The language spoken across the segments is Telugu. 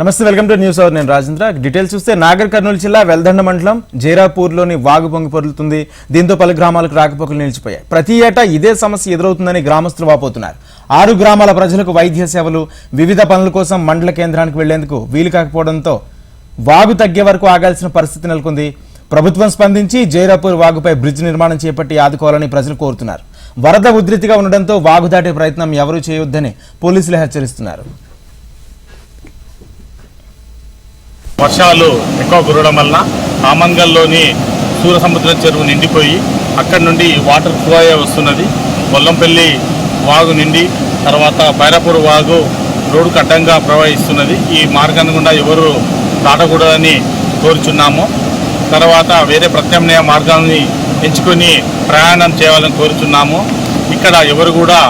నమస్తే వెల్కమ్ టు న్యూస్ అవర్. నేను రాజేంద్ర. డీటెయిల్స్ చూస్తే నాగర్ కర్నూలు జిల్లా వెల్దండ మండలం జైరాపూర్లోని వాగు పొంగి పొరులుతుంది. దీంతో పలు గ్రామాలకు రాకపోకలు నిలిచిపోయాయి. ప్రతి ఏటా ఇదే సమస్య ఎదురవుతుందని గ్రామస్తులు వాపోతున్నారు. ఆరు గ్రామాల ప్రజలకు వైద్య సేవలు వివిధ పనుల కోసం మండల కేంద్రానికి వెళ్ళేందుకు వీలు కాకపోవడంతో వాగు తగ్గే వరకు ఆగాల్సిన పరిస్థితి నెలకొంది. ప్రభుత్వం స్పందించి జైరాపూర్ వాగుపై బ్రిడ్జ్ నిర్మాణం చేపట్టి ఆదుకోవాలని ప్రజలు కోరుతున్నారు. వరద ఉధృతిగా ఉండడంతో వాగు దాటే ప్రయత్నం ఎవరూ చేయొద్దని పోలీసులు హెచ్చరిస్తున్నారు. వర్షాలు ఎక్కువ కురవడం వలన ఆమంగల్లోని సూర్యసముద్రం చెరువు నిండిపోయి అక్కడి నుండి వాటర్ ఫ్లో అయ్యే వస్తున్నది. బొల్లంపల్లి వాగు నిండి తర్వాత బైరాపూర్ వాగు రోడ్డుకు అడ్డంగా ప్రవహిస్తున్నది. ఈ మార్గాన్ని గుండా ఎవరు దాటకూడదని కోరుచున్నాము. తర్వాత వేరే ప్రత్యామ్నాయ మార్గాన్ని ఎంచుకొని ప్రయాణం చేయాలని కోరుచున్నాము. ఇక్కడ ఎవరు కూడా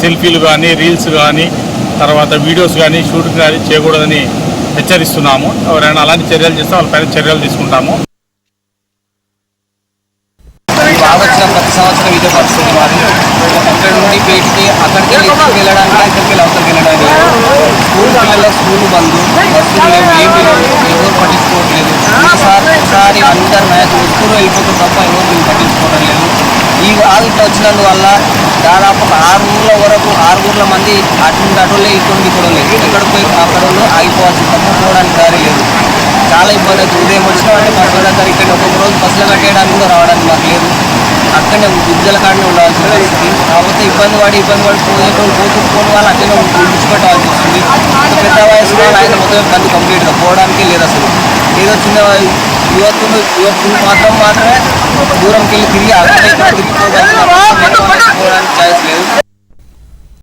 సెల్ఫీలు కానీ రీల్స్ కానీ తర్వాత వీడియోస్ కానీ షూటింగ్ కానీ చేయకూడదని హెచ్చరిస్తున్నాము. ఎవరైనా అలాంటి చర్యలు చేస్తే వాళ్ళపైన చర్యలు తీసుకుంటాము. బాగా ప్రతి సంవత్సరం ఇదే పరిస్థితి మాది. అక్కడ నుండి బయటికి అక్కడికి వెళ్ళడానికి ఇక్కడికి అవతలకి వెళ్ళడానికి స్కూల్ బస్సులు లేవు లేవు. ఎవరు పట్టించుకోవట్లేదు. ఈసారి ఒకసారి అందరు మ్యాచ్ వెళ్ళిపోతారు తప్ప ఎవరు దీన్ని పట్టించుకోవడం లేదు ఈ వచ్చినందువల్ల దాదాపు ఒక ఆరు ఊర్ల వరకు ఆరు ఊర్ల మంది అటు అటులే ఇటు కూడా లేదు ఎక్కడ పోయి అక్కడ ఆగిపోవాల్సి తప్ప పోవడానికి దారి లేదు చాలా ఇబ్బంది అవుతుంది. ఉదయం వచ్చినామంటే మా సార్ ఇక్కడ ఒక్కొక్క రోజు బస్సులు కట్టేయడానికి కూడా రావడానికి మాకు లేదు. అక్కడనే గుజ్జల కాడనే ఉండాల్సి వస్తుంది కాకపోతే ఇబ్బంది పడి ఇబ్బంది పడి పోయేటోళ్ళు పోతూ పోని వాళ్ళు అక్కడనే విడిచిపెట్టాల్సి వస్తుంది. పెద్ద వయసు ఆయన మొత్తం ఇబ్బంది కంప్లీట్గా పోవడానికి లేదు అసలు. ఏదో చిన్న యువతులు యువకులు మాత్రం మాత్రమే దూరంకి వెళ్ళి తిరిగి అక్కడ తిరిగిపోవడానికి